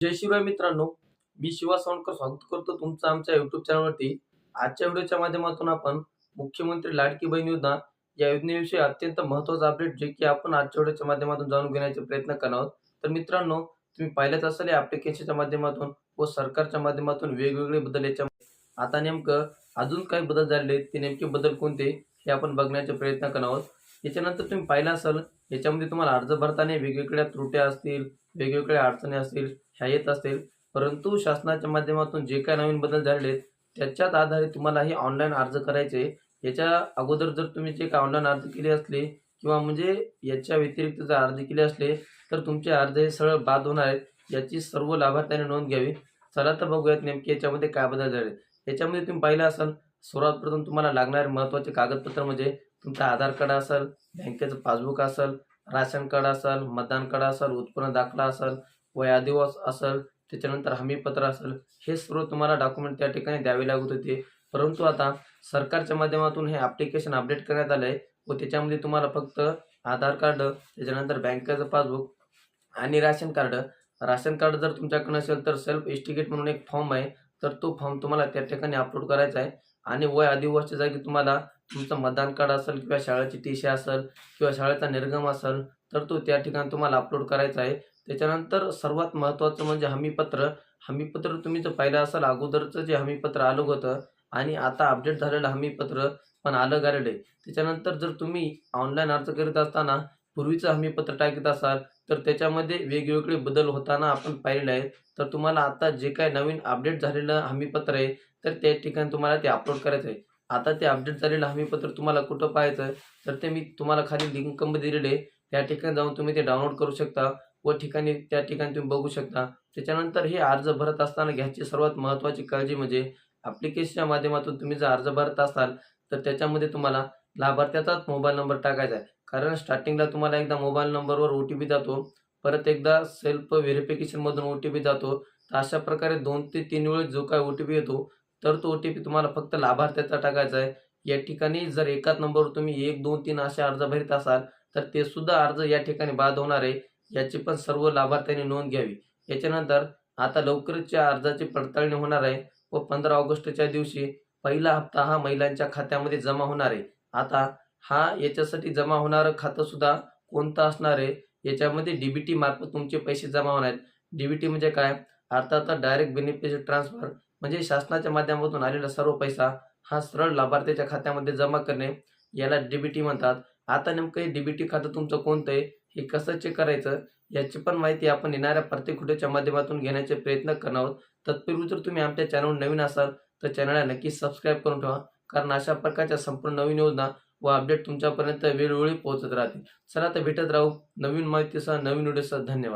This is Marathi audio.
जय शिवराय मित्रांनो मी शिवा सावंतकर स्वागत करतो तुमचं आमच्या युट्यूब चॅनलवरती आजच्या व्हिडिओच्या माध्यमातून आपण मुख्यमंत्री लाडकी बहीण योजना या योजनेविषयी अत्यंत महत्त्वाचा अपडेट जे की आपण आजच्या व्हिडिओच्या माध्यमातून जाणून घेण्याचा प्रयत्न करणार आहोत. तर मित्रांनो तुम्ही पाहिलंच असेल या ॲप्लिकेशनच्या माध्यमातून व सरकारच्या माध्यमातून वेगवेगळे बदल याच्या आता नेमकं अजून काही बदल झालेले ते नेमके बदल कोणते हे आपण बघण्याचे प्रयत्न करणार आहोत. याच्यानंतर तुम्ही पाहिलं असाल याच्यामध्ये तुम्हाला अर्ज भरताना वेगवेगळ्या त्रुट्या असतील वेगवेगळ्या अडचणी असतील ह्या येत असतील परंतु शासनाच्या माध्यमातून जे काय नवीन बदल झालेले आहेत त्याच्यात आधारे तुम्हाला हे ऑनलाईन अर्ज करायचे याच्या अगोदर जर तुम्ही जे काय ऑनलाईन अर्ज केले असले किंवा म्हणजे याच्या व्यतिरिक्त जर अर्ज केले असले तर तुमचे अर्ज हे सरळ बाद होणार आहेत. याची सर्व लाभार्थ्यांनी नोंद घ्यावी. चला तर बघूयात नेमके याच्यामध्ये काय बदल झाले याच्यामध्ये तुम्ही पाहिलं असाल सर्वात प्रथम तुम्हाला लागणारे महत्त्वाचे कागदपत्र म्हणजे तुमचं आधार कार्ड असेल बँकेचं पासबुक असेल राशन कार्ड असेल मतदान कार्ड असेल उत्पन्न दाखला असेल वय आदिवास असेल त्याच्यानंतर हमीपत्र असेल हे सर्व तुम्हाला डॉक्युमेंट त्या ठिकाणी द्यावे लागत होते. परंतु आता सरकारच्या माध्यमातून हे ॲप्लिकेशन अपडेट करण्यात आलं आहे व त्याच्यामध्ये तुम्हाला फक्त आधार कार्ड त्याच्यानंतर बँकेचं पासबुक आणि राशन कार्ड. राशन कार्ड जर तुमच्याकडे असेल तर सेल्फ इस्टिकेट म्हणून एक फॉर्म आहे. तर तो फॉर्म तुम्हाला त्या ठिकाणी अपलोड करायचा आहे. आणि वय आदिवासच्या जागी तुम्हाला तुमचं मतदान कार्ड असेल किंवा शाळेची टी शी असेल किंवा शाळेचा निर्गम असेल तर तो त्या ठिकाणी तुम्हाला अपलोड करायचा आहे. त्याच्यानंतर सर्वात महत्त्वाचं म्हणजे हमीपत्र. हमीपत्र तुम्ही जर पाहिलं असाल अगोदरचं जे हमीपत्र आलं होतं आणि आता अपडेट झालेलं हमीपत्र पण आलं आलेलं आहे. त्याच्यानंतर जर तुम्ही ऑनलाईन अर्ज करीत असताना पूर्वीचं हमीपत्र टाकत असाल तर त्याच्यामध्ये वेगवेगळे बदल होताना आपण पाहिलेले आहेत. तर तुम्हाला आता जे काय नवीन अपडेट झालेलं हमीपत्र आहे तर त्या ठिकाणी तुम्हाला ते अपलोड करायचं आहे आता ते अपडेट झालेलं हमीपत्र तुम्हाला कुठं पाहायचं तर ते मी तुम्हाला खाली लिंकमध्ये दिलेले त्या ठिकाणी जाऊन तुम्ही ते डाउनलोड करू शकता व ठिकाणी त्या ठिकाणी तुम्ही बघू शकता. त्याच्यानंतर हे अर्ज भरत असताना घ्यायची सर्वात महत्त्वाची काळजी म्हणजे ॲप्लिकेशनच्या माध्यमातून तुम्ही जर अर्ज भरत असाल तर त्याच्यामध्ये तुम्हाला लाभार्थ्याचाच मोबाईल नंबर टाकायचा आहे. कारण स्टार्टिंगला तुम्हाला एकदा मोबाईल नंबरवर ओ टी पी जातो परत एकदा सेल्फ व्हेरिफिकेशनमधून ओ टी पी जातो तर अशा प्रकारे दोन ते तीन वेळेस जो काय ओ टी पी येतो तर तो ओ टी पी तुम्हाला फक्त लाभार्थ्याचा टाकायचा आहे. या ठिकाणी जर एकाच नंबरवर तुम्ही एक दोन तीन असे अर्ज भरीत असाल तर ते सुद्धा अर्ज या ठिकाणी बाद होणार आहे. याची पण सर्व लाभार्थ्यांनी नोंद घ्यावी. याच्यानंतर आता लवकरच या अर्जाची पडताळणी होणार आहे व पंधरा ऑगस्टच्या दिवशी पहिला हप्ता हा महिलांच्या खात्यामध्ये जमा होणार आहे. आता हा याच्यासाठी जमा होणारं खातं सुद्धा कोणतं असणार आहे? याच्यामध्ये डी बी टी मार्फत तुमचे पैसे जमा होणार आहेत. डी बी टी म्हणजे काय? अर्थात डायरेक्ट बेनिफिशियल ट्रान्सफर म्हणजे शासनाच्या माध्यमातून आलेला सर्व पैसा हा सरळ लाभार्थ्याच्या खात्यामध्ये जमा करणे याला डी बी टी म्हणतात. आता नेमकं हे डी बी टी खातं तुमचं कोणतं आहे? हे कसं चेक करायचं? याची पण माहिती आपण येणाऱ्या प्रत्येक व्हिडिओच्या माध्यमातून घेण्याचे प्रयत्न करणार आहोत. तत्पूर्वी जर तुम्ही आमच्या चॅनलवर नवीन असाल तर चॅनलला नक्की सबस्क्राईब करून ठेवा. कारण अशा प्रकारच्या संपूर्ण नवीन योजना व अपडेट तुमच्यापर्यंत वेळोवेळी पोहोचत राहतील चला तर भेटत राहू नवीन माहितीसह नवीन व्हिडिओसह धन्यवाद.